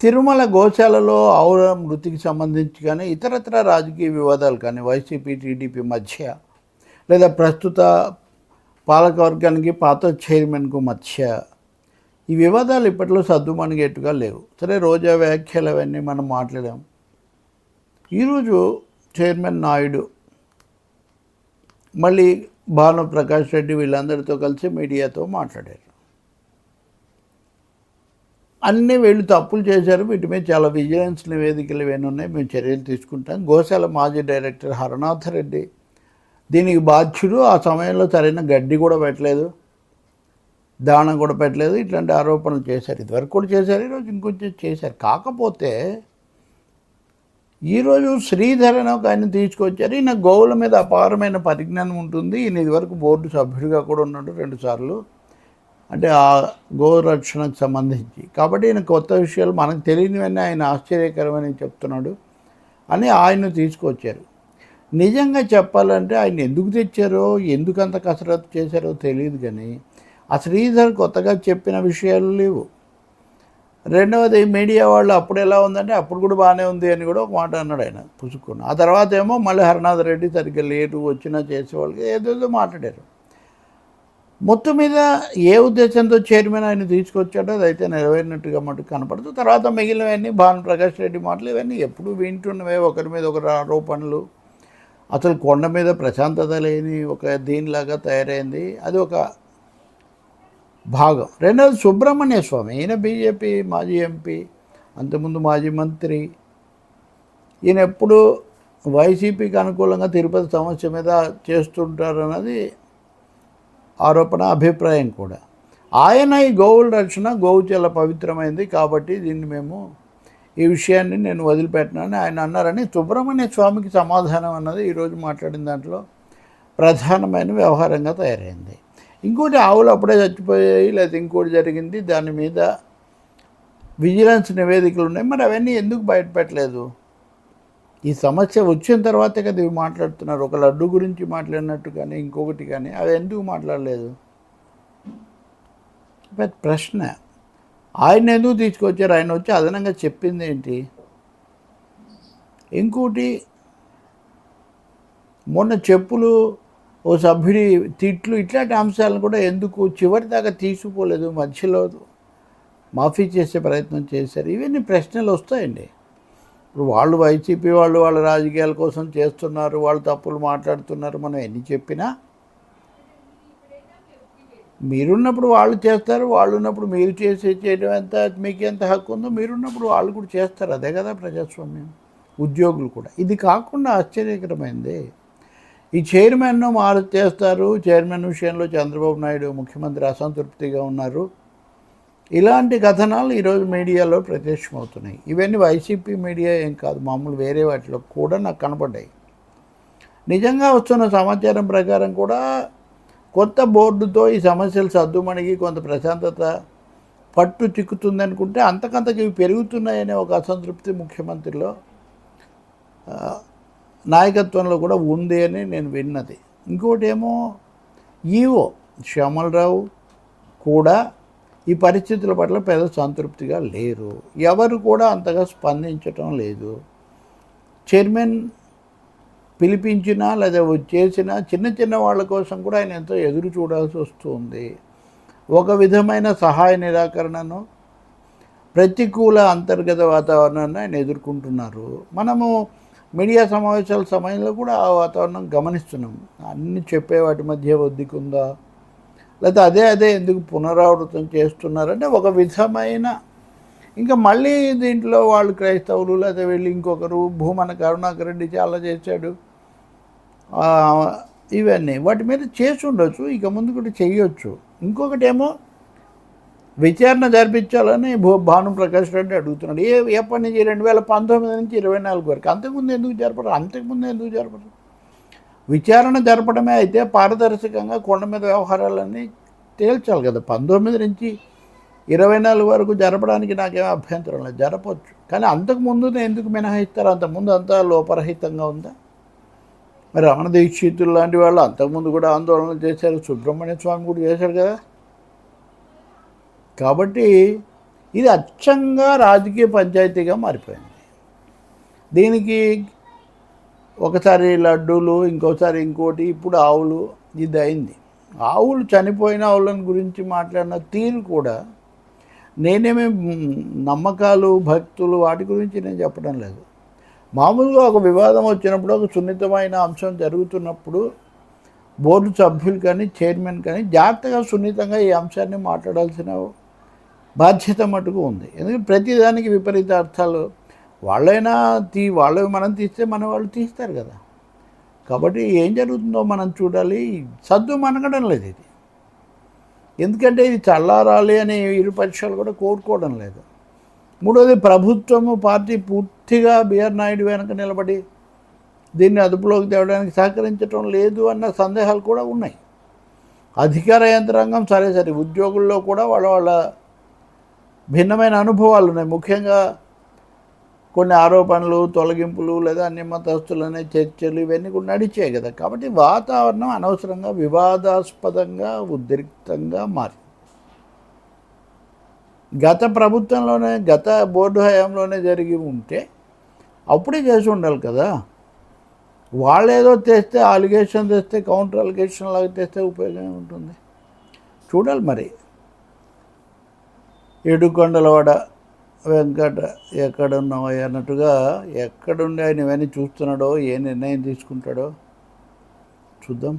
తిరుమల గోశాలలో ఔర మృతికి సంబంధించి కానీ ఇతరత్ర రాజకీయ వివాదాలు కానీ వైసీపీ టీడీపీ మధ్య లేదా ప్రస్తుత పాలకవర్గానికి పాత చైర్మన్కు మధ్య ఈ వివాదాలు ఇప్పట్లో సర్దుమణిగేట్టుగా లేవు. సరే రోజా వ్యాఖ్యలు అవన్నీ మనం మాట్లాడాం. ఈరోజు చైర్మన్ నాయుడు మళ్ళీ భాను ప్రకాష్ రెడ్డి వీళ్ళందరితో కలిసి మీడియాతో మాట్లాడారు. అన్నీ వీళ్ళు తప్పులు చేశారు. వీటి మీద చాలా విజిలెన్స్ నివేదికలు ఇవన్నీ ఉన్నాయి. మేము చర్యలు తీసుకుంటాం. గోశాల మాజీ డైరెక్టర్ హరనాథ్ రెడ్డి దీనికి బాధ్యుడు. ఆ సమయంలో సరైన గడ్డి కూడా పెట్టలేదు. దానం కూడా పెట్టలేదు. ఇట్లాంటి ఆరోపణలు చేశారు. ఇదివరకు కూడా చేశారు. ఈరోజు ఇంకొంచెం చేశారు. కాకపోతే ఈరోజు శ్రీధర్ అని ఒక ఆయన తీసుకొచ్చారు. ఈయన గోవుల మీద అపారమైన పరిజ్ఞానం ఉంటుంది. ఈయన ఇదివరకు బోర్డు సభ్యుడిగా కూడా ఉన్నాడు రెండుసార్లు అంటే ఆ గోరక్షణకు సంబంధించి. కాబట్టి ఈయన కొత్త విషయాలు మనకు తెలియనివన్నీ ఆయన ఆశ్చర్యకరమని చెప్తున్నాడు అని ఆయన తీసుకొచ్చారు. నిజంగా చెప్పాలంటే ఆయన ఎందుకు తెచ్చారో ఎందుకు అంత కసరత్తు చేశారో తెలియదు కానీ ఆ శ్రీధర్ కొత్తగా చెప్పిన విషయాలు లేవు. రెండవది మీడియా వాళ్ళు అప్పుడు ఎలా ఉందంటే అప్పుడు కూడా బాగానే ఉంది అని కూడా ఒక మాట అన్నాడు ఆయన పుసుకుని ఆ తర్వాత ఏమో మళ్ళీ హరినాథ్ రెడ్డి సరిగ్గా లేటు వచ్చినా చేసేవాళ్ళకి ఏదేదో మాట్లాడారు. మొత్తం మీద ఏ ఉద్దేశంతో చైర్మన్ ఆయన తీసుకొచ్చాడో అదైతే నెరవేరినట్టుగా మటుకు కనపడుతుంది. తర్వాత మిగిలినవన్నీ భాను ప్రకాష్ రెడ్డి మాటలు ఇవన్నీ ఎప్పుడు వింటున్నవే ఒకరి మీద ఒకరు ఆరోపణలు. అసలు కొండ మీద ప్రశాంతత లేని ఒక దీనిలాగా తయారైంది. అది ఒక భాగం. రెండవది సుబ్రహ్మణ్య స్వామి. ఈయన బీజేపీ మాజీ ఎంపీ అంతకుముందు మాజీ మంత్రి. ఈయన ఎప్పుడు వైసీపీకి అనుకూలంగా తిరుపతి సమస్య మీద చేస్తుంటారన్నది ఆరోపణ అభిప్రాయం కూడా. ఆయన ఈ గోవుల రక్షణ గోవు చాలా పవిత్రమైంది కాబట్టి దీన్ని మేము ఈ విషయాన్ని నేను వదిలిపెట్టినాను. ఆయన అన్నారని సుబ్రహ్మణ్య స్వామికి సమాధానం అన్నది ఈరోజు మాట్లాడిన దాంట్లో ప్రధానమైన వ్యవహారంగా తయారైంది. ఇంకోటి ఆవులు అప్పుడే చచ్చిపోయాయి లేదా ఇంకోటి జరిగింది. దాని మీద విజిలెన్స్ నివేదికలు ఉన్నాయి. మరి అవన్నీ ఎందుకు బయటపెట్టలేదు? ఈ సమస్య వచ్చిన తర్వాతే కదా ఇవి మాట్లాడుతున్నారు. ఒక లడ్డు గురించి మాట్లాడినట్టు కానీ ఇంకొకటి కానీ అవి ఎందుకు మాట్లాడలేదు? పెద్ద ప్రశ్న. ఆయన ఎందుకు తీసుకొచ్చారు? ఆయన వచ్చి అదనంగా చెప్పింది ఏంటి? ఇంకోటి మొన్న చెప్పులు ఓ సభ్యుడి తిట్లు ఇట్లాంటి అంశాలను కూడా ఎందుకు చివరి దాకా తీసుకుపోలేదు మధ్యలో మాఫీ చేసే ప్రయత్నం చేశారు. ఇవన్నీ ప్రశ్నలు వస్తాయండి. ఇప్పుడు వాళ్ళు వైసీపీ వాళ్ళు వాళ్ళ రాజకీయాల కోసం చేస్తున్నారు వాళ్ళు తప్పులు మాట్లాడుతున్నారు మనం ఎన్ని చెప్పినా మీరున్నప్పుడు వాళ్ళు చేస్తారు వాళ్ళు ఉన్నప్పుడు మీరు చేసే చేయడం ఎంత మీకు ఎంత హక్కు ఉందో మీరున్నప్పుడు వాళ్ళు కూడా చేస్తారు. అదే కదా ప్రజాస్వామ్యం. ఉద్యోగులు కూడా. ఇది కాకుండా ఆశ్చర్యకరమైంది ఈ చైర్మన్ను మారు చేస్తారు. చైర్మన్ విషయంలో చంద్రబాబు నాయుడు ముఖ్యమంత్రి అసంతృప్తిగా ఉన్నారు. ఇలాంటి కథనాలు ఈరోజు మీడియాలో ప్రత్యక్షమవుతున్నాయి. ఇవన్నీ వైసీపీ మీడియా ఏం కాదు మామూలు వేరే వాటిలో కూడా నాకు కనపడ్డాయి. నిజంగా వస్తున్న సమాచారం ప్రకారం కూడా కొత్త బోర్డుతో ఈ సమస్యలు సర్దుమణిగి కొంత ప్రశాంతత పట్టు చిక్కుతుంది అనుకుంటే అంతకంతకు ఇవి పెరుగుతున్నాయనే ఒక అసంతృప్తి ముఖ్యమంత్రిలో నాయకత్వంలో కూడా ఉంది అని నేను విన్నది. ఇంకోటేమో ఈవో శ్యామలరావు కూడా ఈ పరిస్థితుల పట్ల పెద్ద సంతృప్తిగా లేరు. ఎవరు కూడా అంతగా స్పందించటం లేదు. చైర్మన్ పిలిపించినా లేదా చేసిన చిన్న చిన్న వాళ్ళ కోసం కూడా ఆయన ఎంతో ఎదురు చూడాల్సి వస్తుంది. ఒక విధమైన సహాయ నిరాకరణను ప్రతికూల అంతర్గత వాతావరణాన్ని ఆయన ఎదుర్కొంటున్నారు. మనము మీడియా సమావేశాల సమయంలో కూడా ఆ వాతావరణం గమనిస్తున్నాం. అన్ని చెప్పే వాటి మధ్య ఒద్దికుందా? లేకపోతే అదే అదే ఎందుకు పునరావృతం చేస్తున్నారంటే ఒక విధమైన ఇంకా మళ్ళీ దీంట్లో వాళ్ళు క్రైస్తవులు లేకపోతే వెళ్ళి ఇంకొకరు భూమన కరుణాకర్ రెడ్డి చాలా చేశాడు. ఇవన్నీ వాటి మీద చేసి ఉండొచ్చు ఇక ముందు కూడా చేయొచ్చు. ఇంకొకటి ఏమో విచారణ జరిపించాలని భూ భాను ప్రకాష్ రెడ్డి అడుగుతున్నాడు. ఏ ఎప్పటి నుంచి రెండు వేల పంతొమ్మిది నుంచి ఇరవై నాలుగు వరకు. అంతకుముందు ఎందుకు జరపరు? అంతకుముందు ఎందుకు జరపరు? విచారణ జరపడమే అయితే పారదర్శకంగా కొండ మీద వ్యవహారాలన్నీ తేల్చాలి కదా. పంతొమ్మిది నుంచి ఇరవై నాలుగు వరకు జరపడానికి నాకేం అభ్యంతరం లేదు. జరపవచ్చు కానీ అంతకు ముందు ఎందుకు మినహాయిస్తారు? అంతకుముందు అంతా లోపరహితంగా ఉందా? మరి రమణ దీక్షితులు లాంటి వాళ్ళు అంతకుముందు కూడా ఆందోళన చేశారు. సుబ్రహ్మణ్య స్వామి కూడా చేశాడు కదా. కాబట్టి ఇది అచ్చంగా రాజకీయ పంచాయతీగా మారిపోయింది. దీనికి ఒకసారి లడ్డూలు ఇంకోసారి ఇంకోటి ఇప్పుడు ఆవులు ఇది అయింది. ఆవులు చనిపోయిన ఆవులను గురించి మాట్లాడిన తీరు కూడా నేనేమి నమ్మకాలు భక్తులు వాటి గురించి నేను చెప్పడం లేదు. మామూలుగా ఒక వివాదం వచ్చినప్పుడు ఒక సున్నితమైన అంశం జరుగుతున్నప్పుడు బోర్డు సభ్యులు కానీ చైర్మన్ కానీ జాగ్రత్తగా సున్నితంగా ఈ అంశాన్ని మాట్లాడాల్సిన బాధ్యత మటుకు ఉంది. ఎందుకంటే ప్రతిదానికి విపరీత అర్థాలు. వాళ్ళైనా తీ వాళ్ళు మనం తీస్తే మన వాళ్ళు తీస్తారు కదా. కాబట్టి ఏం జరుగుతుందో మనం చూడాలి. సద్దు మనగడం లేదు ఇది. ఎందుకంటే ఇది చల్లారాలి అని ఇరు పక్షాలు కూడా కోరుకోవడం లేదు. మూడోది ప్రభుత్వము పార్టీ పూర్తిగా బిఆర్ నాయుడు వెనక నిలబడి దీన్ని అదుపులోకి తేవడానికి సహకరించడం లేదు అన్న సందేహాలు కూడా ఉన్నాయి. అధికార యంత్రాంగం సరే సరే ఉద్యోగుల్లో కూడా వాళ్ళ వాళ్ళ భిన్నమైన అనుభవాలు ఉన్నాయి. ముఖ్యంగా కొన్ని ఆరోపణలు తొలగింపులు లేదా అన్ని మతస్థులనే చర్చలు ఇవన్నీ కూడా నడిచాయి కదా. కాబట్టి వాతావరణం అనవసరంగా వివాదాస్పదంగా ఉద్రిక్తంగా మారింది గత ప్రభుత్వంలోనే గత బోర్డు హయాంలోనే జరిగి ఉంటే అప్పుడే చేసి ఉండాలి కదా. వాళ్ళు ఏదో తెస్తే అలిగేషన్ తెస్తే కౌంటర్ అలిగేషన్ లాగా తెస్తే ఉపయోగం ఉంటుంది చూడాలి మరి. ఏడుకొండలవాడ వెంకట ఎక్కడున్నావు అన్నట్టుగా ఎక్కడుండి ఆయన ఇవన్నీ చూస్తున్నాడో ఏ నిర్ణయం తీసుకుంటాడో చూద్దాం.